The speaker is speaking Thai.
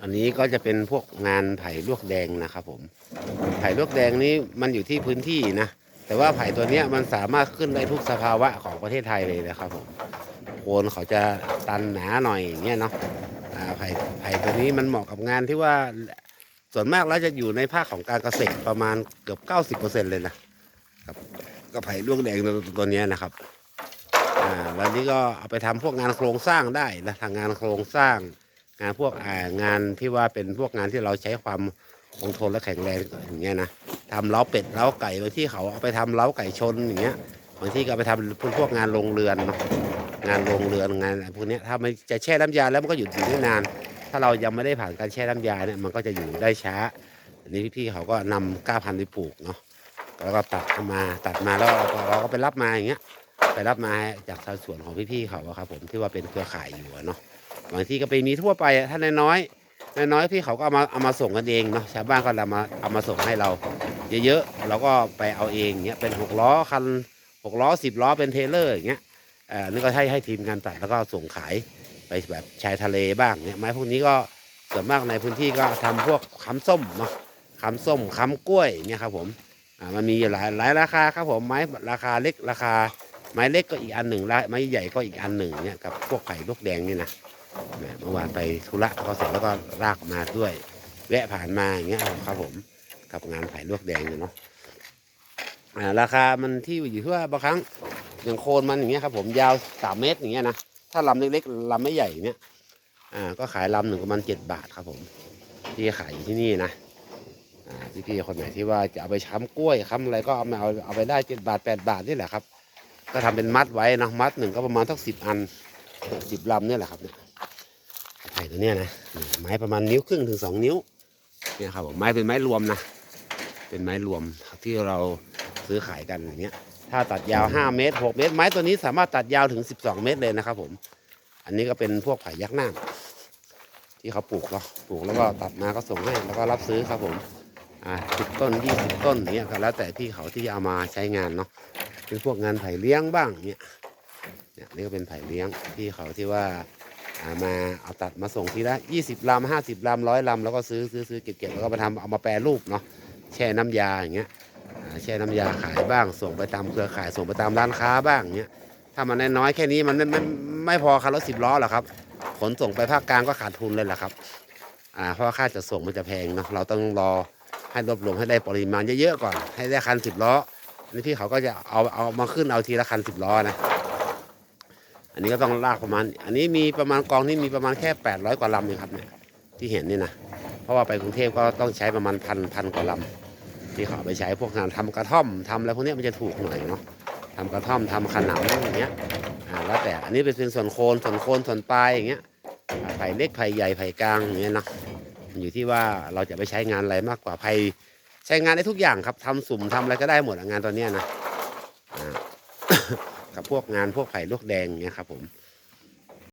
อันนี้ก็จะเป็นพวกงานไผ่ลวกแดงนะครับผม ไผ่ลวกแดงนี้มันอยู่ที่พื้นที่นะ แต่ว่าไผ่ตัวนี้มันสามารถขึ้นได้ทุกสภาวะของประเทศไทยเลยนะครับผมโคนเขาจะตันหนาหน่อยอย่างเงี้ยเนาะไผ่ไผ่ตัวนี้มันเหมาะกับงานที่ว่าส่วนมากแล้วจะอยู่ในภาคของการเกษตรประมาณเกือบ 90%เลยนะครับก็ไผ่ลวกแดงตัวนี้นะครับอ่าแล้วนี้ก็เอาไปทำพวกงานโครงสร้างได้นะทางงานโครงสร้าง งานพวกงานที่ว่าเป็นพวกงานที่เราใช้ความคงทนและแข็งแรงอย่างเงี้ยนะทำเล้าเป็ดเล้าไก่บางที่เขาเอาไปทำเล้าไก่ชนอย่างเงี้ยบางที่ก็ไปทำพวกพวกงานโรงเรือนเนาะงานโรงเรือนงานอะไรพวกเนี้ยถ้ามันจะแช่น้ำยาแล้วมันก็หยุดอยู่ได้นาน ถ้าเรายังไม่ได้ผ่านการแช่น้ำยาเนี่ยมันก็จะอยู่ได้ช้าอันนี้พี่ๆเขาก็นำก้าพันธุ์ไปปลูกเนาะแล้วก็ตัดมาตัดมาแล้วเราก็ไปรับมาอย่างเงี้ยไปรับมาจากชาวสวนของพี่ๆเขาครับผมที่ว่าเป็นเครือข่ายอยู่เนาะ บางทีก็ไปมีทั่วไปถ้าน้อยๆน้อยๆพี่เขาก็เอามาเอามาส่งกันเองเนาะชาวบ้านก็เอามาเอามาส่งให้เรา เยอะๆเราก็ไปเอาเองเงี้ยเป็นหกล้อคันหกล้อสิบล้อเป็นเทเลอร์อย่างเงี้ยเอ่านี่ก็ให้ให้ทีมงานตัดแล้วก็ส่งขายไปแบบชายทะเลบ้างเนี่ยไม้พวกนี้ก็ส่วนมากในพื้นที่ก็ทำพวกค้ำส้มเนาะค้ำส้มค้ำกล้วยเนี่ยครับผมอ่ามันมีหลายหลายราคาครับผมไม้ราคาเล็กราคาไม้เล็กก็อีกอันหนึ่งไม้ใหญ่ก็อีกอันหนึ่งเนี่ยกับพวกไผ่ลูกแดงนี่นะ เมื่อวานไปธุระก็เสร็จแล้วก็ลากมาด้วย แวะผ่านมาอย่างเงี้ยครับผมกับงานไผ่ลวกแดงเนี่เนาะราคามันที่อยู่ที่ว่าบางครั้งอย่างโคนมันอย่างเงี้ยครับผมยาวสามเมตรอย่างเงี้ยนะถ้าลำเล็กๆลำไม่ใหญ่อย่างเงี้ยอ่าก็ขายลำหนึ่งประมาณเจ็ดบาทครับผม ที่ขายอยู่ที่นี่นะอ่าพี่ๆคนไหนที่ว่าจะเอาไปช้ำกล้วยค้ำอะไรก็เอามาเอาเอาไปได้เจ็ดบาทแปดบาทนี่แหละครับ ก็ทำเป็นมัดไว้นะมัดหนึ่งก็ประมาณสักสิบอันสิบลำนี่แหละครับเนี่ย ไผ่ตัวเนี้ยนะนี่ไม้ประมาณนิ้วครึ่งถึงสองนิ้วเนี่ยครับผมไม้เป็นไม้รวมนะ เป็นไม้รวมที่เราซื้อขายกันอย่างเงี้ย ถ้าตัดยาว 5 เมตร 6 เมตร ไม้ตัวนี้สามารถตัดยาวถึง 12 เมตรเลยนะครับ ผม อันนี้ก็เป็นพวกไผ่ยักษ์น้ำที่เขาปลูกเนาะปลูกแล้วก็ตัดมาก็ส่งให้แล้วก็รับซื้อครับผมอ่าสิบต้นยี่สิบต้นอย่างเงี้ยก็แล้วแต่พี่เขาที่จะเอามาใช้งานเนาะเป็นพวกงานไผ่เลี้ยงบ้างเนี่ยเนี่ยนี่ก็เป็นไผ่เลี้ยงที่เขาที่ว่าอ่า มาเอาตัดมาส่งทีละยี่สิบลำห้าสิบลำร้อยลำแล้วก็ซื้อซื้อซื้อเก็บเก็บแล้วก็มาทำเอามาแปรรูปเนาะแช่น้ำยาอย่างเงี้ยแช่น้ำยาขายบ้าง ส่งไปตามเครือข่ายส่งไปตามร้านค้าบ้างเงี้ยถ้ามันน้อยแค่นี้มันไม่ไม่ไม่พอคันรถสิบล้อหรอครับขนส่งไปภาคกลางก็ขาดทุนเลยแหละครับอ่าเพราะว่าค่าจัดส่งมันจะแพงเนาะเราต้องรอให้รวบรวมให้ได้ปริมาณเยอะๆก่อน ให้ได้คันสิบล้อนนี้พี่เขาก็จะเอาเอามาขึ้นเอาทีละคันสิบล้อนะ อันนี้ก็ต้องลากประมาณ อันนี้มีประมาณกองนี่มีประมาณแค่ 800 กว่าลำเองครับเนี่ยที่เห็นนี่นะเพราะว่าไปกรุงเทพก็ต้องใช้ประมาณพันพันกว่าลำที่เขาเอไปใช้พวกงานทำกระท่อมทำอะไรพวกนี้มันจะถูกหน่อยเนาะทำกระท่อมทำขนำอย่างเงี้ยอ่าแล้วแต่อันนี้เป็นส่วนโคนส่วนโคนส่วนปลายอย่างเงี้ยไผ่เล็กไผ่ใหญ่ไผ่กลางอย่างเงี้ยเนาะมันอยู่ที่ว่าเราจะไปใช้งานอะไรมากกว่าไผ่ใช้งานได้ทุกอย่างครับทำสุ่มทำอะไรก็ได้หมดงานตอนเนี้นะ กับพวกงานพวกไผ่ลวกแดงเนี้ยครับผม